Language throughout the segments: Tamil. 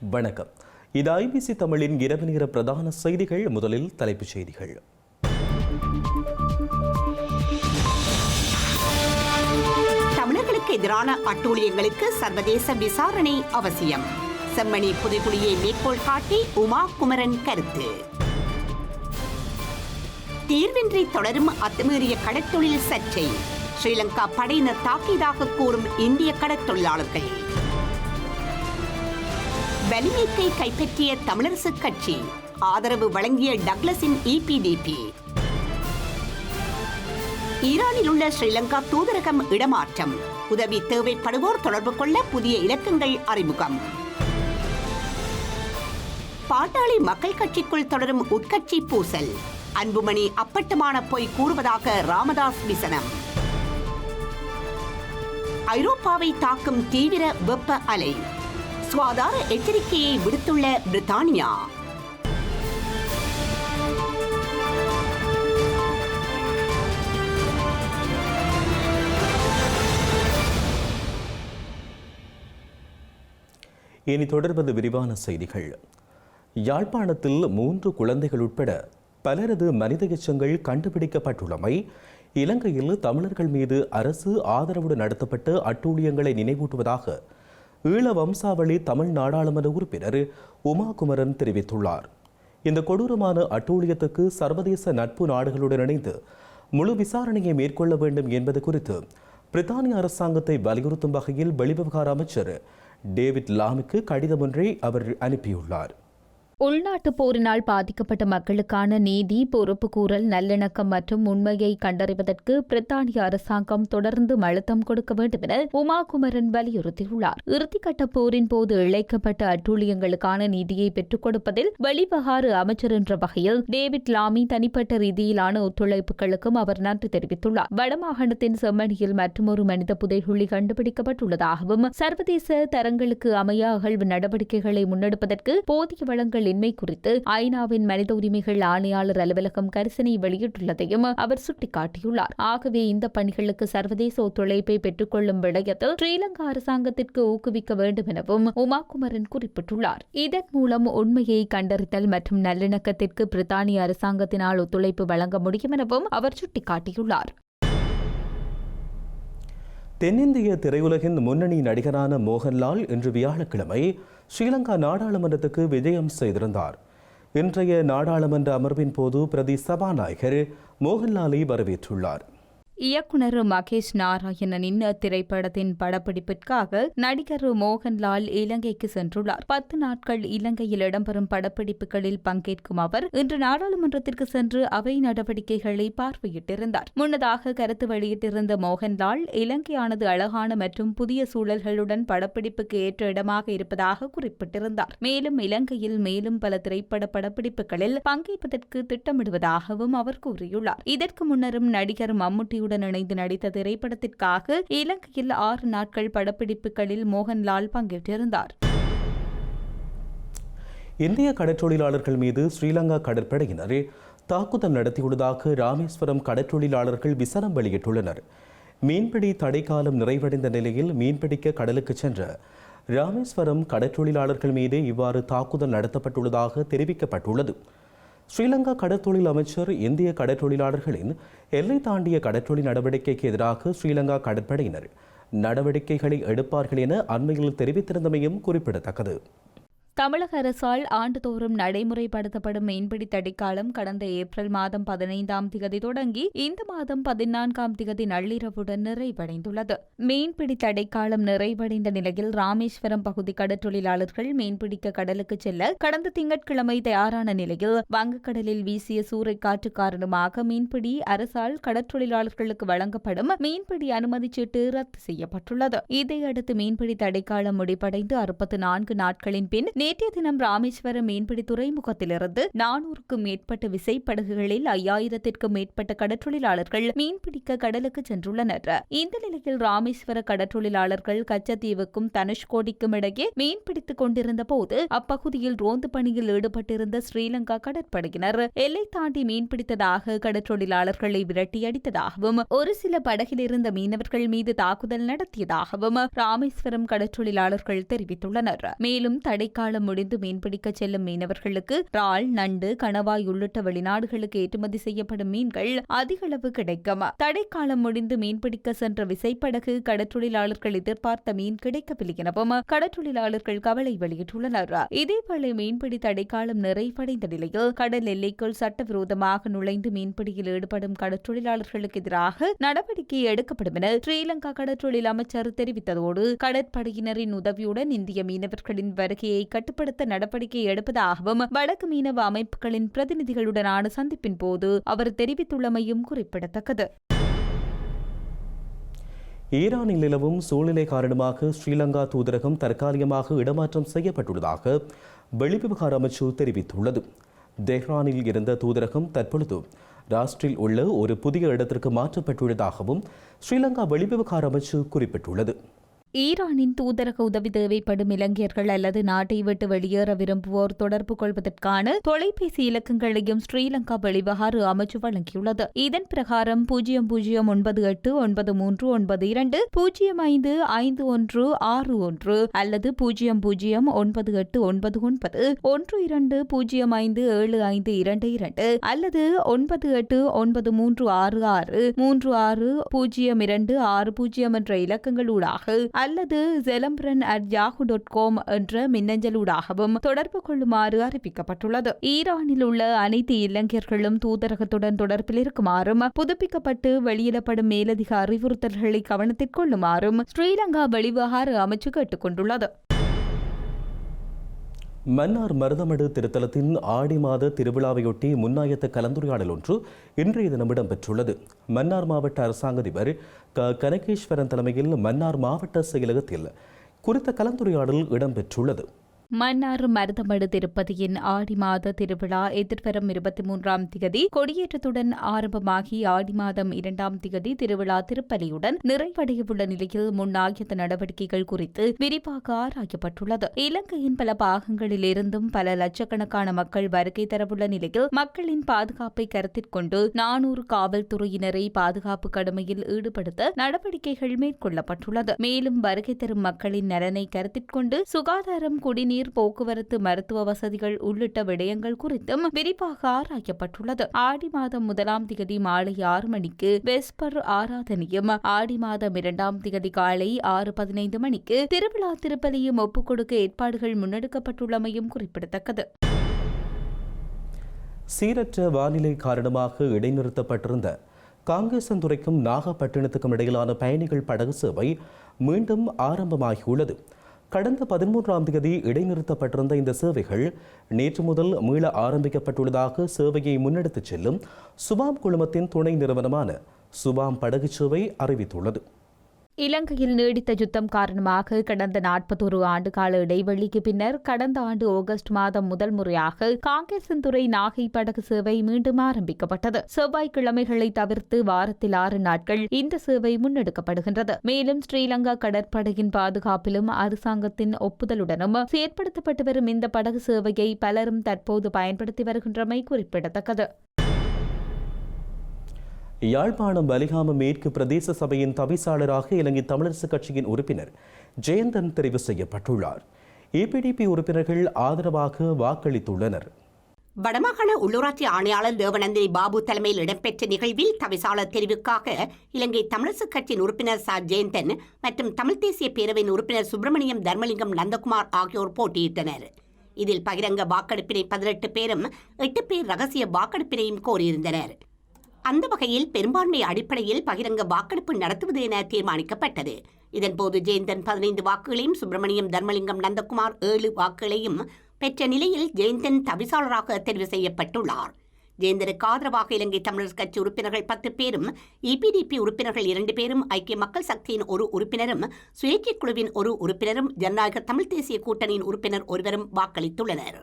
வணக்கம். இது ஐபிசி தமிழின் இரவு நேர பிரதான செய்திகள். முதலில் தலைப்புச் செய்திகள். தமிழர்களுக்கு எதிரான அட்டூழியங்களுக்கு சர்வதேச விசாரணை அவசியம். செம்மணி புதுக்குடியை மேற்கோள் காட்டி உமா குமரன் கருத்து. தீர்வின்றி தொடரும் அத்துமீறிய கடற்தொழில் சர்ச்சை. ஸ்ரீலங்கா படையினர் தாக்கியதாக கூறும் இந்திய கடற்தொழிலாளர்கள். வலிமைக்கை கைப்பற்றிய தமிழரசு கட்சி ஆதரவு வழங்கிய டக்ளஸின் இபிடிபி ஈரானில் உள்ள ஸ்ரீலங்கா தூதரகம் இடமாற்றம். உதவி தேவைப்படுவோர் தொடர்பு கொள்ள புதிய இலக்கங்கள் அறிமுகம். பாட்டாளி மக்கள் கட்சிக்குள் தொடரும் உட்கட்சி பூசல். அன்புமணி அப்பட்டமான பொய் கூறுவதாக ராமதாஸ் விசனம். ஐரோப்பாவை தாக்கும் தீவிர வெப்ப அலை. சுகாதார எச்சரிக்கையை விடுத்துள்ள பிரித்தானியா. இனி தொடர்வது விரிவான செய்திகள். யாழ்ப்பாணத்தில் மூன்று குழந்தைகள் உட்பட பலரது மனித எச்சங்கள் கண்டுபிடிக்கப்பட்டுள்ளமை இலங்கையில் தமிழர்கள் மீது அரசு ஆதரவுடன் நடத்தப்பட்ட அட்டூழியங்களை நினைவூட்டுவதாக ஈழ வம்சாவளி தமிழ் நாடாளுமன்ற உறுப்பினர் உமாகுமரன் தெரிவித்துள்ளார். இந்த கொடூரமான அட்டூழியத்துக்கு சர்வதேச நட்பு நாடுகளுடன் இணைந்து முழு விசாரணையை மேற்கொள்ள வேண்டும் என்பது குறித்து பிரித்தானிய அரசாங்கத்தை வலியுறுத்தும் வகையில் வெளிவிவகார அமைச்சர் டேவிட் லாமுக்கு கடிதம் ஒன்றை அவர் அனுப்பியுள்ளார். உள்நாட்டு போரினால் பாதிக்கப்பட்ட மக்களுக்கான நீதி பொறுப்புக்கூறல் நல்லிணக்கம் மற்றும் உண்மையை கண்டறிவதற்கு பிரித்தானிய அரசாங்கம் தொடர்ந்து அழுத்தம் கொடுக்க வேண்டும் என உமாகுமரன் வலியுறுத்தியுள்ளார். இறுதிக்கட்ட போரின் போது இழைக்கப்பட்ட அட்டூழியங்களுக்கான நீதியை பெற்றுக் கொடுப்பதில் வெளிவகாறு அமைச்சர் என்ற வகையில் டேவிட் லாமி தனிப்பட்ட ரீதியிலான ஒத்துழைப்புகளுக்கும் அவர் நன்றி தெரிவித்துள்ளார். வடமாகாணத்தின் செம்மணியில் மற்றொரு மனித புதைகுழி கண்டுபிடிக்கப்பட்டுள்ளதாகவும் சர்வதேச தரங்களுக்கு அமைய அகழ்வு நடவடிக்கைகளை முன்னெடுப்பதற்கு போதிய வளங்கள் இன்மை குறித்து ஐநாவின் மனித உரிமைகள் ஆணையாளர் அலுவலகம் கரிசனை வெளியிட்டுள்ளதையும் அவர் சுட்டிக்காட்டியுள்ளார். ஆகவே இந்த பணிகளுக்கு சர்வதேச ஒத்துழைப்பை பெற்றுக்கொள்ளும் விடயத்தில் ஸ்ரீலங்கா அரசாங்கத்திற்கு ஊக்குவிக்க வேண்டும் எனவும் உமாகுமரன் குறிப்பிட்டுள்ளார். இதன் மூலம் உண்மையை கண்டறிதல் மற்றும் நல்லிணக்கத்திற்கு பிரித்தானிய அரசாங்கத்தினால் ஒத்துழைப்பு வழங்க முடியும் எனவும் அவர் சுட்டிக்காட்டியுள்ளார். தென்னிந்திய திரையுலகின் முன்னணி நடிகரான மோகன்லால் இன்று வியாழக்கிழமை ஸ்ரீலங்கா நாடாளுமன்றத்துக்கு விஜயம் செய்திருந்தார். இன்றைய நாடாளுமன்ற அமர்வின் போது பிரதி சபாநாயகர் மோகன்லாலை வரவேற்றுள்ளார். இயக்குனர் மகேஷ் நாராயணனின் திரைப்படத்தின் படப்பிடிப்பிற்காக நடிகர் மோகன்லால் இலங்கைக்கு சென்றுள்ளார். பத்து நாட்கள் இலங்கையில் இடம்பெறும் படப்பிடிப்புகளில் பங்கேற்கும் அவர் இன்று நாடாளுமன்றத்திற்கு சென்று அவை நடவடிக்கைகளை பார்வையிட்டிருந்தார். முன்னதாக கருத்து வெளியிட்டிருந்த மோகன்லால் இலங்கையானது அழகான மற்றும் புதிய சூழல்களுடன் படப்பிடிப்புக்கு ஏற்ற இடமாக இருப்பதாக குறிப்பிட்டிருந்தார். மேலும் இலங்கையில் மேலும் பல திரைப்பட படப்பிடிப்புகளில் பங்கேற்பதற்கு திட்டமிடுவதாகவும் அவர் கூறியுள்ளார். இதற்கு முன்னரும் நடிகர் மம்முட்டி உடன் இணைந்து நடித்த திரைப்படத்திற்காக இலங்கையில் ஆறு நாட்கள் படப்பிடிப்புகளில் மோகன்லால் பங்கேற்றிருந்தார். இந்திய கடற்றொழிலாளர்கள் மீது ஸ்ரீலங்கா கடற்படையினர் தாக்குதல் நடத்தியுள்ளதாக ராமேஸ்வரம் கடற்றொழிலாளர்கள் விசனம் வெளியிட்டுள்ளனர். மீன்பிடி தடைக்காலம் நிறைவடைந்த நிலையில் மீன்பிடிக்க கடலுக்கு சென்ற ராமேஸ்வரம் கடற்றொழிலாளர்கள் மீது இவ்வாறு தாக்குதல் நடத்தப்பட்டுள்ளதாக தெரிவிக்கப்பட்டுள்ளது. ஸ்ரீலங்கா கடற்தொழில் அமைச்சர் இந்திய கடற்தொழிலாளர்களின் எல்லை தாண்டிய கடற்தொழில் நடவடிக்கைக்கு எதிராக ஸ்ரீலங்கா கடற்படையினர் நடவடிக்கைகளை எடுப்பார்கள் என அண்மையில் தெரிவித்திருந்தமையும் குறிப்பிடத்தக்கது. தமிழக அரசால் ஆண்டுதோறும் நடைமுறைப்படுத்தப்படும் மீன்பிடி தடைக்காலம் கடந்த ஏப்ரல் மாதம் பதினைந்தாம் திகதி தொடங்கி இந்த மாதம் பதினான்காம் திகதி நள்ளிரவுடன் நிறைவடைந்துள்ளது. மீன்பிடி தடைக்காலம் நிறைவடைந்த நிலையில் ராமேஸ்வரம் பகுதி கடற்றொழிலாளர்கள் மீன்பிடிக்க கடலுக்கு செல்ல கடந்த திங்கட்கிழமை தயாரான நிலையில் வங்கக்கடலில் வீசிய சூறைக்காற்று காரணமாக மீன்பிடி அரசால் கடற்றொழிலாளர்களுக்கு வழங்கப்படும் மீன்பிடி அனுமதி சீட்டு ரத்து செய்யப்பட்டுள்ளது. இதையடுத்து மீன்பிடி தடைக்காலம் முடிவடைந்து அறுபத்து நான்கு நாட்களின் பின் நேற்றைய தினம் ராமேஸ்வரம் மீன்பிடி துறைமுகத்திலிருந்து நானூறுக்கும் மேற்பட்ட விசைப்படகுகளில் ஐயாயிரத்திற்கும் மேற்பட்ட கடற்றொழிலாளர்கள் மீன்பிடிக்க கடலுக்கு சென்றுள்ளனர். இந்த நிலையில் ராமேஸ்வர கடற்றொழிலாளர்கள் கச்சத்தீவுக்கும் தனுஷ்கோடிக்கும் இடையே மீன்பிடித்துக் கொண்டிருந்த போது அப்பகுதியில் ரோந்து பணியில் ஈடுபட்டிருந்த ஸ்ரீலங்கா கடற்படையினர் எல்லை தாண்டி மீன்பிடித்ததாக கடற்றொழிலாளர்களை விரட்டியடித்ததாகவும் ஒரு சில படகில் இருந்த மீனவர்கள் மீது தாக்குதல் நடத்தியதாகவும் ராமேஸ்வரம் கடற்றொழிலாளர்கள் தெரிவித்துள்ளனர். மேலும் தடைக்காலம் முடிந்து மீன்பிடிக்க செல்லும் மீனவர்களுக்கு இறால் நண்டு கணவாய் உள்ளிட்ட வெளிநாடுகளுக்கு ஏற்றுமதி செய்யப்படும் மீன்கள் அதிக அளவு கிடைக்கும். தடைக்காலம் முடிந்து மீன்பிடிக்க சென்ற விசைப்படகு கடற்றொழிலாளர்கள் எதிர்பார்த்த மீன் கிடைக்கவில்லை எனவும் கடற்றொழிலாளர்கள் கவலை வெளியிட்டுள்ளனர். இதேவேளை மீன்பிடி தடைக்காலம் நிறைவடைந்த நிலையில் கடல் எல்லைக்குள் சட்டவிரோதமாக நுழைந்து மீன்பிடியில் ஈடுபடும் கடற்றொழிலாளர்களுக்கு எதிராக நடவடிக்கை எடுக்கப்படும் என ஸ்ரீலங்கா கடற்றொழில் அமைச்சர் தெரிவித்ததோடு கடற்படையினரின் உதவியுடன் இந்திய மீனவர்களின் வருகையை கட்டுப்படுத்த நடவடிக்கை எடுப்பதாகவும் வடக்கு மீனவ அமைப்புகளின் பிரதிநிதிகளுடனான சந்திப்பின் போது அவர் தெரிவித்துள்ளமையும் குறிப்பிடத்தக்கது. ஈரானில் நிலவும் சூழ்நிலை காரணமாக ஸ்ரீலங்கா தூதரகம் தற்காலிகமாக இடமாற்றம் செய்யப்பட்டுள்ளதாக வெளிவிவகார அமைச்சு தெரிவித்துள்ளது. தெஹ்ரானில் இருந்த தூதரகம் தற்பொழுது ராஷ்டிரில் உள்ள ஒரு புதிய இடத்திற்கு மாற்றப்பட்டுள்ளதாகவும் ஸ்ரீலங்கா வெளிவிவகார அமைச்சு குறிப்பிட்டுள்ளது. ஈரானின் தூதரக உதவி தேவைப்படும் இலங்கையர்கள் அல்லது நாட்டை விட்டு வெளியேற விரும்புவோர் தொடர்பு கொள்வதற்கான தொலைபேசி இலக்கங்களையும் ஸ்ரீலங்கா வெளிவகார அமைச்சு வழங்கியுள்ளது. இதன் பிரகாரம் பூஜ்ஜியம் பூஜ்ஜியம் ஒன்பது எட்டு ஒன்பது மூன்று ஒன்பது இரண்டு பூஜ்ஜியம் ஐந்து ஐந்து ஒன்று ஆறு ஒன்று அல்லது பூஜ்ஜியம் பூஜ்ஜியம் ஒன்பது எட்டு ஒன்பது ஒன்பது ஒன்று இரண்டு பூஜ்ஜியம் ஐந்து ஏழு ஐந்து இரண்டு இரண்டு அல்லது ஒன்பது எட்டு ஒன்பது மூன்று ஆறு ஆறு மூன்று ஆறு பூஜ்ஜியம் இரண்டு ஆறு பூஜ்ஜியம் என்ற இலக்கங்களூடாக அல்லது Jelambaran at Yahoo dot com என்ற மின்னஞ்சலூடாகவும் தொடர்பு கொள்ளுமாறு அறிவிக்கப்பட்டுள்ளது. ஈரானில் உள்ள அனைத்து இளைஞர்களும் தூதரகத்துடன் தொடர்பில் இருக்குமாறும் புதுப்பிக்கப்பட்டு வெளியிடப்படும் மேலதிக அறிவுறுத்தல்களை கவனத்தில் கொள்ளுமாறும் ஸ்ரீலங்கா வெளிவகார அமைச்சு கேட்டுக் கொண்டுள்ளது மன்னார் மருதமடு திருத்தலத்தின் ஆடி மாத திருவிழாவையொட்டி முன்னாயத்த கலந்துரையாடல் ஒன்று இன்றைய தினம் இடம்பெற்றுள்ளது. மன்னார் மாவட்ட அரசாங்க அதிபர் க. கனகேஸ்வரன் தலைமையில் மன்னார் மாவட்ட செயலகத்தில் குறித்த கலந்துரையாடல் இடம்பெற்றுள்ளது. மன்னார் மருதமடு திருப்பதியின் ஆடி மாத திருவிழா எதிர்வரும் இருபத்தி மூன்றாம் திகதி கொடியேற்றத்துடன் ஆரம்பமாகி ஆடி மாதம் இரண்டாம் திகதி திருவிழா திருப்பலியுடன் நிறைவடையவுள்ள நிலையில் முன்னாயத்த நடவடிக்கைகள் குறித்து விரிவாக ஆராயப்பட்டுள்ளது. இலங்கையின் பல பாகங்களிலிருந்தும் பல லட்சக்கணக்கான மக்கள் வருகை தரவுள்ள நிலையில் மக்களின் பாதுகாப்பை கருத்தில் கொண்டு நானூறு காவல்துறையினரை பாதுகாப்பு கடமையில் ஈடுபடுத்த நடவடிக்கைகள் மேற்கொள்ளப்பட்டுள்ளது. மேலும் வருகை தரும் மக்களின் நலனை கருத்தில் கொண்டு சுகாதாரம் குடிநீர் போக்குவரத்து மருத்துவ வசதிகள் உள்ளிட்ட விடயங்கள் குறித்தும் விரிவாக ஆராயப்பட்டுள்ளது. ஆடி மாதம் முதலாம் திகதி மாலை ஆறு மணிக்கு வெஸ்பர் ஆராதனையும் ஆடி மாதம் இரண்டாம் திகதி காலை ஆறு பதினைந்து மணிக்கு திருவிழா திருப்பலியும் ஒப்புக் கொடுக்க ஏற்பாடுகள் முன்னெடுக்கப்பட்டுள்ளமையும் குறிப்பிடத்தக்கது. சீரற்ற வானிலை காரணமாக இடைநிறுத்தப்பட்டிருந்த காங்கேசன்துறைக்கும் நாகப்பட்டினத்துக்கும் இடையிலான பயணிகள் படகு சேவை மீண்டும் ஆரம்பமாகியுள்ளது. கடந்த பதிமூன்றாம் தேதி இடைநிறுத்தப்பட்டிருந்த இந்த சேவைகள் நேற்று முதல் மீள ஆரம்பிக்கப்பட்டுள்ளதாக சேவையை முன்னெடுத்துச் செல்லும் சுபாம் குழுமத்தின் துணை நிறுவனமான சுபாம் படகு சேவை அறிவித்துள்ளது. இலங்கையில் நீடித்த யுத்தம் காரணமாக கடந்த நாற்பத்தொரு ஆண்டு கால இடைவெளிக்கு பின்னர் கடந்த ஆண்டு ஆகஸ்ட் மாதம் முதல் முறையாக காங்கேசன்துறை நாகை படகு சேவை மீண்டும் ஆரம்பிக்கப்பட்டது. செவ்வாய்க்கிழமைகளை தவிர்த்து வாரத்தில் ஆறு நாட்கள் இந்த சேவை முன்னெடுக்கப்படுகின்றது. மேலும் ஸ்ரீலங்கா கடற்படையின் பாதுகாப்பிலும் அரசாங்கத்தின் ஒப்புதலுடனும் செயற்படுத்தப்பட்டு வரும் இந்த படகு சேவையை பலரும் தற்போது பயன்படுத்தி வருகின்றமை குறிப்பிடத்தக்கது. யாழ்ப்பாணம் வலிகாம மேற்கு பிரதேச சபையின் தவிசாளராக இலங்கை தமிழரசுக் கட்சியின் உறுப்பினர் ஜெயந்தன் தெரிவு செய்யப்பட்டுள்ளார். ஏபிடிபி உறுப்பினர்கள் ஆதரவாக வாக்களித்துள்ளனர். வடமாகாண உள்ளூராட்சி ஆணையாளர் தேவநந்தினி பாபு தலைமையில் இடம்பெற்ற நிகழ்வில் தவிசாளர் தெரிவுக்காக இலங்கை தமிழரசுக் கட்சியின் உறுப்பினர் ச. ஜெயந்தன் மற்றும் தமிழ் தேசிய பேரவையின் உறுப்பினர் சுப்பிரமணியம் தர்மலிங்கம் நந்தகுமார் ஆகியோர் போட்டியிட்டனர். இதில் பகிரங்க வாக்கெடுப்பினை பதினெட்டு பேரும் எட்டு பேர் ரகசிய வாக்கெடுப்பினையும் கோரியிருந்தனர். அந்த வகையில் பெரும்பான்மை அடிப்படையில் பகிரங்க வாக்கெடுப்பு நடத்துவது என தீர்மானிக்கப்பட்டது. இதன்போது ஜெயந்தன் பதினைந்து வாக்குகளையும் சுப்பிரமணியம் தர்மலிங்கம் நந்தகுமார் ஏழு வாக்குகளையும் பெற்ற நிலையில் ஜெயந்தன் தவிசாளராக தெரிவு செய்யப்பட்டுள்ளார். ஜெயந்தருக்கு ஆதரவாக இலங்கை தமிழர் கட்சி உறுப்பினர்கள் பத்து பேரும் இபிடிபி உறுப்பினர்கள் இரண்டு பேரும் ஐக்கிய மக்கள் சக்தியின் ஒரு உறுப்பினரும் சுயேட்சை குழுவின் ஒரு உறுப்பினரும் ஜனநாயக தமிழ் தேசிய கூட்டணியின் உறுப்பினர் ஒருவரும் வாக்களித்துள்ளனர்.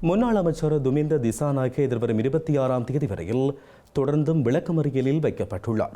முன்னாள் அமைச்சர் துமிந்த திசாநாயக்க எதிர்வரும் இருபத்தி ஆறாம் தேதி வரையில் தொடர்ந்தும் விளக்கமறியலில் வைக்கப்பட்டுள்ளார்.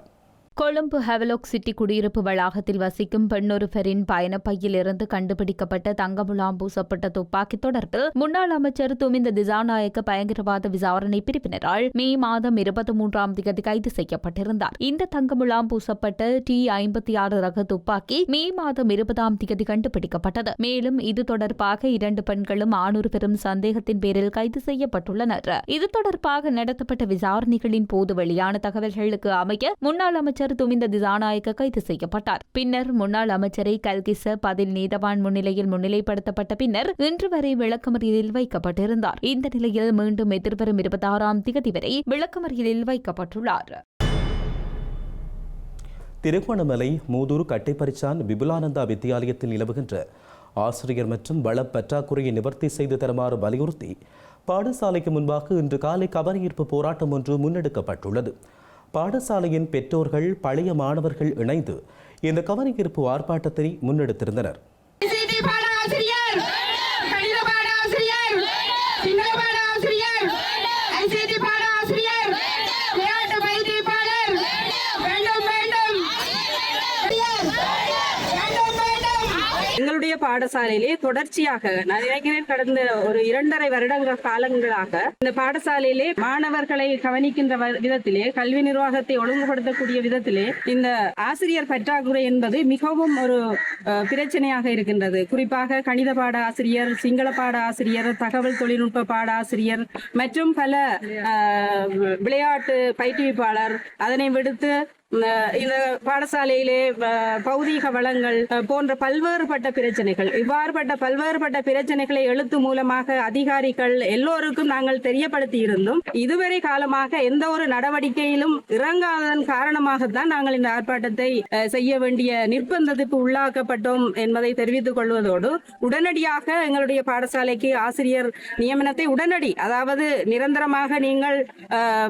கொழும்பு ஹெவலோக் சிட்டி குடியிருப்பு வளாகத்தில் வசிக்கும் பெண்ணொருவரின் பயணப்பையில் இருந்து கண்டுபிடிக்கப்பட்ட தங்கமுலாம் பூசப்பட்ட துப்பாக்கி தொடர்பில் முன்னாள் அமைச்சர் துமிந்த திசாநாயக்க பயங்கரவாத விசாரணை பிரிவினரால் மே மாதம் இருபத்தி மூன்றாம் தேதி கைது செய்யப்பட்டிருந்தார். இந்த தங்கமுலாம் பூசப்பட்ட டி ஐம்பத்தி ஆறு ரக துப்பாக்கி மே மாதம் இருபதாம் தேதி கண்டுபிடிக்கப்பட்டது. மேலும் இது தொடர்பாக இரண்டு பெண்களும் ஆணொருவரும் சந்தேகத்தின் பேரில் கைது செய்யப்பட்டுள்ளனர். இது தொடர்பாக நடத்தப்பட்ட விசாரணைகளின் போது வெளியான தகவல்களுக்கு அமைய முன்னாள் அமைச்சர் அமைச்சர் துமிந்த திசாநாயக்க கைது செய்யப்பட்டார். பின்னர் முன்னாள் அமைச்சரை கல்கிச பதில் நீதவான் முன்னிலையில் முன்னிலைப்படுத்தப்பட்ட பின்னர் இன்று வரை விளக்கமறியலில் வைக்கப்பட்டிருந்தார். இந்த நிலையில் மீண்டும் எதிர்வரும் இருபத்தாறாம் திகதி வரை விளக்கமறியலில் வைக்கப்பட்டுள்ளார். திருகோணமலை மூதூர் கட்டைப்பரிச்சான் விபுலானந்தா வித்தியாலயத்தில் நிலவுகின்ற ஆசிரியர் மற்றும் வள பற்றாக்குறையை நிவர்த்தி செய்து தருமாறு வலியுறுத்தி பாடசாலைக்கு முன்பாக இன்று காலை கவனஈர்ப்பு போராட்டம் ஒன்று முன்னெடுக்கப்பட்டுள்ளது. பாடசாலையின் பெற்றோர்கள் பழைய மாணவர்கள் இணைந்து இந்த கவனஈர்ப்பு ஆர்ப்பாட்டத்தை முன்னெடுத்திருந்தனர் ஐசிடி பாட ஆசிரியர் கணித பாட ஆசிரியர் சிங்கள பாட ஆசிரியர் ஐசிடி பாட ஆசிரியர் விளையாட்டு பயிற்றுவிப்பாளர் வேண்டும் வேண்டும் வேண்டும் வேண்டும் எங்களுடைய பாடசாலையிலே தொடர்ச்சியாக நான் நினைக்கிறேன் கடந்த ஒரு இரண்டரை வருடங்கள் காலங்களாக இந்த பாடசாலையிலே மாணவர்களை கவனிக்கின்ற வ- விதத்திலே கல்வி நிர்வாகத்தை ஒழுங்குபடுத்தக்கூடிய விதத்திலே இந்த ஆசிரியர் பற்றாக்குறை என்பது மிகவும் ஒரு பிரச்சனையாக இருக்கின்றது. குறிப்பாக கணித பாட ஆசிரியர் சிங்கள பாட ஆசிரியர் தகவல் தொழில்நுட்ப பாட ஆசிரியர் மற்றும் பல விளையாட்டு பயிற்றுவிப்பாளர் அதனை விடுத்து இந்த பாடசாலையிலே பௌதீக வளங்கள் போன்ற பல்வேறுபட்ட பிரச்சனைகள். இவ்வாறுபட்ட பல்வேறுபட்ட பிரச்சனைகளை எழுத்து மூலமாக அதிகாரிகள் எல்லோருக்கும் நாங்கள் தெரியப்படுத்தி இருந்தோம் இதுவரை காலமாக எந்த ஒரு நடவடிக்கையிலும் இறங்காததன் காரணமாகத்தான் நாங்கள் இந்த ஆர்ப்பாட்டத்தை அஹ், செய்ய வேண்டிய நிர்பந்தத்துக்கு உள்ளாக்கப்பட்டோம் என்பதை தெரிவித்துக் கொள்வதோடு உடனடியாக எங்களுடைய பாடசாலைக்கு ஆசிரியர் நியமனத்தை உடனடி அதாவது நிரந்தரமாக நீங்கள்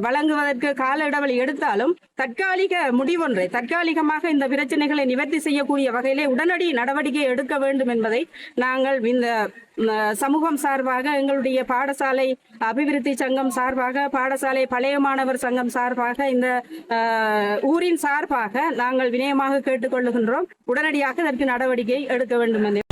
வழங்குவதற்கு கால இடைவெளி எடுத்தாலும் தற்காலிக முடிவொன்றை தற்காலிகமாக இந்த பிரச்சனைகளை நிவர்த்தி செய்யக்கூடிய வகையிலே உடனடி நடவடிக்கை எடுக்க வேண்டும் என்பதை நாங்கள் இந்த சமூகம் சார்பாக எங்களுடைய பாடசாலை அபிவிருத்தி சங்கம் சார்பாக பாடசாலை பழைய மாணவர் சங்கம் சார்பாக இந்த ஊரின் சார்பாக நாங்கள் வினயமாக கேட்டுக்கொள்ளுகின்றோம். உடனடியாக இதற்கு நடவடிக்கை எடுக்க வேண்டும் என்று.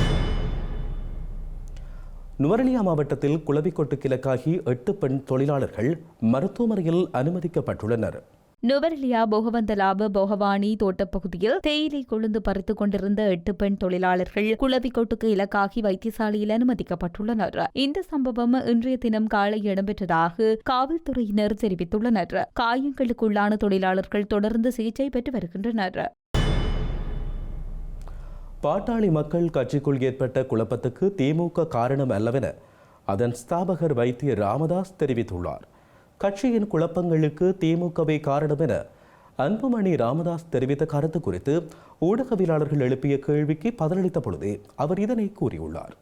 நுவரலியா மாவட்டத்தில் குளவிக்கொட்டு கிழக்காகி எட்டு பெண் தொழிலாளர்கள் மருத்துவமனையில் அனுமதிக்கப்பட்டுள்ளனர். நுவரெலியா போகவந்தலாப போகவானி தோட்டப்பகுதியில் தேயிலை கொழுந்து பறித்துக் கொண்டிருந்த எட்டு பெண் தொழிலாளர்கள் குளவிக்கோட்டுக்கு இலக்காகி வைத்தியசாலையில் அனுமதிக்கப்பட்டுள்ளனர். இந்த சம்பவம் இன்றைய தினம் காலை இடம்பெற்றதாக காவல்துறையினர் தெரிவித்துள்ளனர். காயங்களுக்குள்ளான தொழிலாளர்கள் தொடர்ந்து சிகிச்சை பெற்று வருகின்றனர். பாட்டாளி மக்கள் கட்சிக்குள் ஏற்பட்ட குழப்பத்துக்கு திமுக காரணம் அல்லவென அதன் ஸ்தாபகர் வைத்திய ராமதாஸ் தெரிவித்துள்ளார். கட்சியின் குழப்பங்களுக்கு திமுகவே காரணம் என அன்புமணி ராமதாஸ் தெரிவித்த கருத்து குறித்து ஊடகவியலாளர்கள் எழுப்பிய கேள்விக்கு பதிலளித்த பொழுதே அவர் இதனை கூறியுள்ளார்.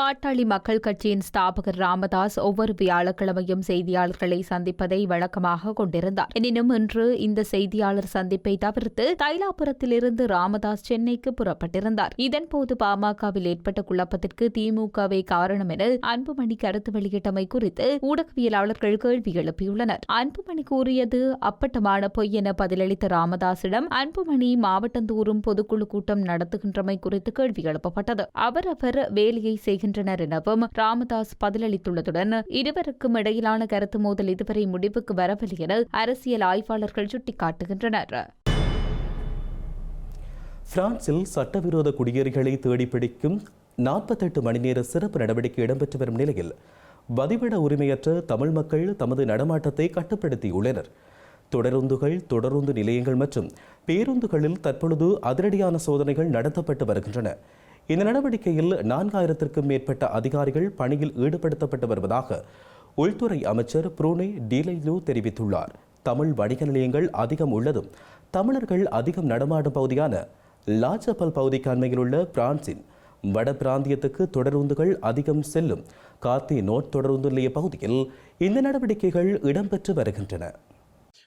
பாட்டாளி மக்கள் கட்சியின் ஸ்தாபகர் ராமதாஸ் ஒவ்வொரு வியாழக்கிழமையும் செய்தியாளர்களை சந்திப்பதை வழக்கமாக கொண்டிருந்தார். எனினும் இன்று இந்த செய்தியாளர் சந்திப்பை தவிர்த்து தைலாபுரத்திலிருந்து ராமதாஸ் சென்னைக்கு புறப்பட்டிருந்தார். இதன்போது பாமகவில் ஏற்பட்ட குழப்பத்திற்கு திமுகவே காரணம் என அன்புமணி கருத்து வெளியிட்டமை குறித்து ஊடகவியலாளர்கள் கேள்வி எழுப்பியுள்ளனர். அன்புமணி கூறியது அப்பட்டமான பொய் என பதிலளித்த ராமதாசிடம் அன்புமணி மாவட்டந்தோறும் பொதுக்குழு கூட்டம் நடத்துகின்றமை குறித்து கேள்வி எழுப்பப்பட்டது. அவரவர் வேலையை வருகின்றனர் எனவும் ராமதாஸ் பதிலளித்துள்ளதுடன் இருவருக்கும் இடையிலான கருத்து மோதல் இதுவரை முடிவுக்கு வரவில்லை என அரசியல் ஆய்வாளர்கள் சுட்டிக்காட்டுகின்றனர். பிரான்சில் சட்டவிரோத குடியேறிகளை தேடிப்பிடிக்கும் நாற்பத்தெட்டு மணி நேர சிறப்பு நடவடிக்கை இடம்பெற்று வரும் நிலையில் வதிவிட உரிமையற்ற தமிழ் மக்கள் தமது நடமாட்டத்தை கட்டுப்படுத்தியுள்ளனர். தொடருந்துகள் தொடருந்து நிலையங்கள் மற்றும் பேருந்துகளில் தற்பொழுது அதிரடியான சோதனைகள் நடத்தப்பட்டு வருகின்றன. இந்த நடவடிக்கையில் நான்காயிரத்திற்கும் மேற்பட்ட அதிகாரிகள் பணியில் ஈடுபடுத்தப்பட்டு வருவதாக உள்துறை அமைச்சர் புரூனே டீலைலு தெரிவித்துள்ளார். தமிழ் வணிக நிலையங்கள் அதிகம் உள்ளதும் தமிழர்கள் அதிகம் நடமாடும் பகுதியான லாஜபல் பகுதிக்கு அண்மையில் உள்ள பிரான்சின் வட பிராந்தியத்துக்கு தொடருந்துகள் அதிகம் செல்லும் காத்தி நோட் தொடருந்து நிலைய பகுதியில் இந்த நடவடிக்கைகள் இடம்பெற்று வருகின்றன.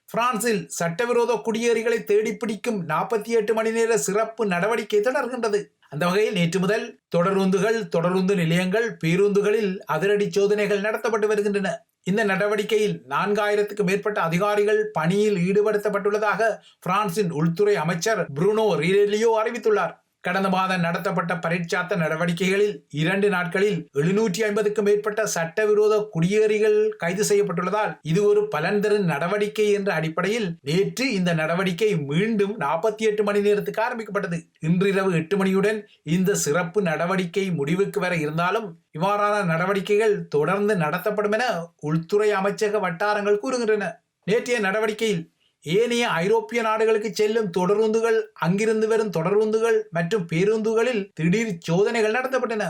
பிரான்சில் சட்டவிரோத குடியேறிகளை தேடிப்பிடிக்கும் நாற்பத்தி எட்டு மணி நேர சிறப்பு நடவடிக்கை தொடர்கின்றது. அந்த வகையில் நேற்று முதல் தொடருந்துகள் தொடருந்து நிலையங்கள் பேருந்துகளில் அதிரடி சோதனைகள் நடத்தப்பட்டு வருகின்றன. இந்த நடவடிக்கையில் நான்காயிரத்துக்கு மேற்பட்ட அதிகாரிகள் பணியில் ஈடுபடுத்தப்பட்டுள்ளதாக பிரான்சின் உள்துறை அமைச்சர் புருனோ ரீலியோ அறிவித்துள்ளார். கடந்த மாதம் நடத்தப்பட்ட பரீட்சாத்த நடவடிக்கைகளில் இரண்டு நாட்களில் எழுநூற்றி ஐம்பதுக்கும் மேற்பட்ட சட்டவிரோத குடியேறிகள் கைது செய்யப்பட்டுள்ளதால் இது ஒரு பலன் தரும் நடவடிக்கை என்ற அடிப்படையில் நேற்று இந்த நடவடிக்கை மீண்டும் நாற்பத்தி எட்டு மணி நேரத்துக்கு ஆரம்பிக்கப்பட்டது. இன்றிரவு எட்டு மணியுடன் இந்த சிறப்பு நடவடிக்கை முடிவுக்கு வர இருந்தாலும் இவ்வாறான நடவடிக்கைகள் தொடர்ந்து நடத்தப்படும் என உள்துறை அமைச்சக வட்டாரங்கள் கூறுகின்றன. நேற்றைய நடவடிக்கையில் ஏனைய ஐரோப்பிய நாடுகளுக்கு செல்லும் தொடருந்துகள் அங்கிருந்து வரும் தொடருந்துகள் மற்றும் பேருந்துகளில் திடீர் சோதனைகள் நடத்தப்பட்டன.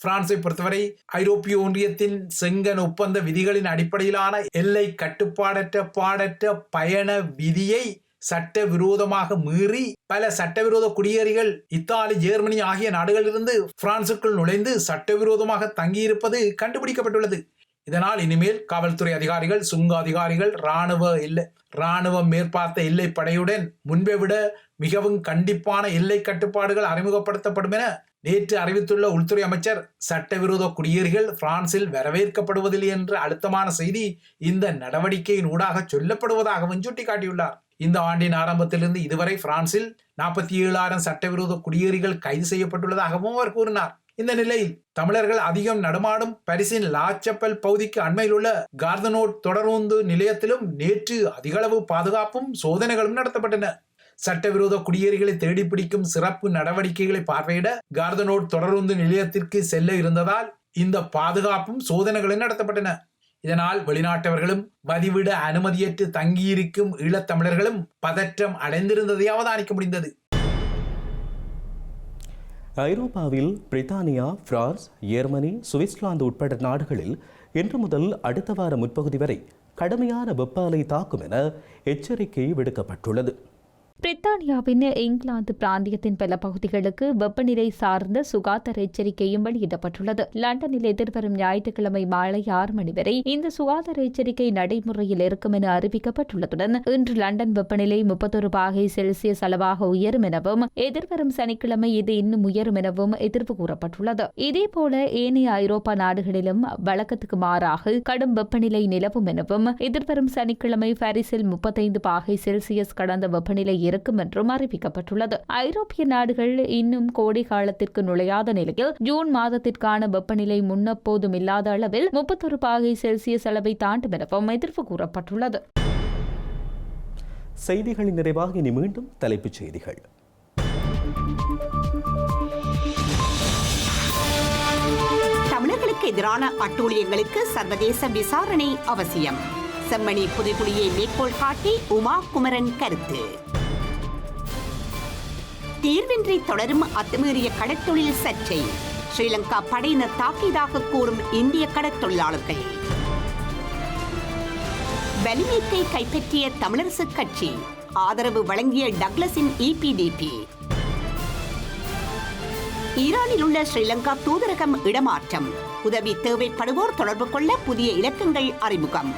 பிரான்சை பொறுத்தவரை ஐரோப்பிய ஒன்றியத்தின் செங்கன் ஒப்பந்த விதிகளின் அடிப்படையிலான எல்லை கட்டுப்பாடற்ற பாடற்ற பயண விதியை சட்டவிரோதமாக மீறி பல சட்டவிரோத குடியேறிகள் இத்தாலி ஜெர்மனி ஆகிய நாடுகளிலிருந்து பிரான்சுக்குள் நுழைந்து சட்டவிரோதமாக தங்கியிருப்பது கண்டுபிடிக்கப்பட்டுள்ளது. இதனால் இனிமேல் காவல்துறை அதிகாரிகள் சுங்க அதிகாரிகள் இராணுவ இல்லை. இராணுவம் மேற்பார்த்த எல்லை படையுடன் முன்பை விட மிகவும் கண்டிப்பான எல்லை கட்டுப்பாடுகள் அறிமுகப்படுத்தப்படும் என நேற்று அறிவித்துள்ள உள்துறை அமைச்சர் சட்டவிரோத குடியேறிகள் பிரான்சில் வரவேற்கப்படுவதில்லை என்ற அழுத்தமான செய்தி இந்த நடவடிக்கையின் ஊடாக சொல்லப்படுவதாகவும் சுட்டிக்காட்டியுள்ளார். இந்த ஆண்டின் ஆரம்பத்திலிருந்து இதுவரை பிரான்சில் நாற்பத்தி ஏழாயிரம் சட்டவிரோத குடியேறிகள் கைது செய்யப்பட்டுள்ளதாகவும் அவர் கூறினார். இந்த நிலையில் தமிழர்கள் அதிகம் நடமாடும் பரிசின் லாச்சப்பல் பகுதிக்கு அண்மையில் உள்ள கார்தனோட் தொடருந்து நிலையத்திலும் நேற்று அதிகளவு பாதுகாப்பும் சோதனைகளும் நடத்தப்பட்டன. சட்டவிரோத குடியேறிகளை தேடிப்பிடிக்கும் சிறப்பு நடவடிக்கைகளை பார்வையிட கார்தனோட் தொடர்ந்து நிலையத்திற்கு செல்ல இருந்ததால் இந்த பாதுகாப்பும் சோதனைகளும் நடத்தப்பட்டன. இதனால் வெளிநாட்டவர்களும் பதிவிட அனுமதியற்று தங்கியிருக்கும் ஈழத்தமிழர்களும் பதற்றம் அடைந்திருந்ததை அவதானிக்க முடிந்தது. ஐரோப்பாவில் பிரித்தானியா பிரான்ஸ் ஜெர்மனி சுவிட்சர்லாந்து உட்பட நாடுகளில் இன்று முதல் அடுத்த வார முற்பகுதி வரை கடுமையான வெப்ப அலை தாக்கும் என எச்சரிக்கை விடுக்கப்பட்டுள்ளது. பிரித்தானியாவின் இங்கிலாந்து பிராந்தியத்தின் பல பகுதிகளுக்கு வெப்பநிலை சார்ந்த சுகாதார எச்சரிக்கையும் வெளியிடப்பட்டுள்ளது. லண்டனில் எதிர்வரும் ஞாயிற்றுக்கிழமை மாலை ஆறு மணி வரை இந்த சுகாதார எச்சரிக்கை நடைமுறையில் இருக்கும் என அறிவிக்கப்பட்டுள்ளதுடன் இன்று லண்டன் வெப்பநிலை முப்பத்தொரு பாகை செல்சியஸ் அளவாக உயரும் எனவும் எதிர்வரும் சனிக்கிழமை இது இன்னும் உயரும் எனவும் எதிர்ப்பு கூறப்பட்டுள்ளது. இதேபோல ஏனைய ஐரோப்பா நாடுகளிலும் வழக்கத்துக்கு மாறாக கடும் வெப்பநிலை நிலவும் எனவும் எதிர்வரும் சனிக்கிழமை பாரிஸில் முப்பத்தைந்து பாகை செல்சியஸ் கடந்த வெப்பநிலை இருக்கும் என்றும் அறிவிக்கப்பட்டுள்ளது. ஐரோப்பிய நாடுகள் இன்னும் கோடை காலத்திற்கு நுழையாத நிலையில் ஜூன் மாதத்திற்கான வெப்பநிலை முன்னெப்போதும் இல்லாத அளவில் முப்பத்தொரு பாகை செல்சியஸ் அளவை தாண்டும் எனவும் எதிர்ப்பு கூறப்பட்டுள்ளது. செய்திகளின் நிறைவாக இனி மீண்டும் தலைப்புச் செய்திகள். தமிழர்களுக்கு எதிரான அட்டூழியங்களுக்கு சர்வதேச விசாரணை அவசியம். செம்மணி புதுக்குடியை மேற்கோள் காட்டி உமா குமரன் கருத்து. தீர்வின்றி தொடரும் அத்துமீறிய கடற்தொழில் சர்ச்சை. ஸ்ரீலங்கா படையினர் தாக்கியதாக கூறும் இந்திய கடற்தொழிலாளர்கள். வலிமீட்டை கைப்பற்றிய தமிழரசு கட்சி. ஆதரவு வழங்கிய டக்ளஸின் இபிடிபி ஈரானில் உள்ள ஸ்ரீலங்கா தூதரகம் இடமாற்றம். உதவி தேவைப்படுவோர் தொடர்பு கொள்ள புதிய இலக்கங்கள் அறிமுகம்.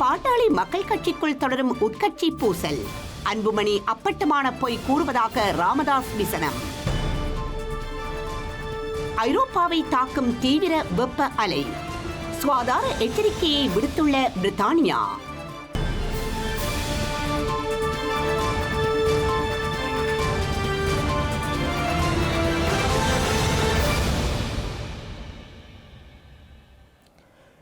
பாட்டாளி மக்கள் கட்சிக்குள் தொடரும் உட்கட்சி பூசல். அன்புமணி அப்பட்டமான பொய் கூறுவதாக ராமதாஸ் விசனம். ஐரோப்பாவை தாக்கும் தீவிர வெப்ப அலை. சுகாதார எச்சரிக்கையை விடுத்துள்ள பிரித்தானியா.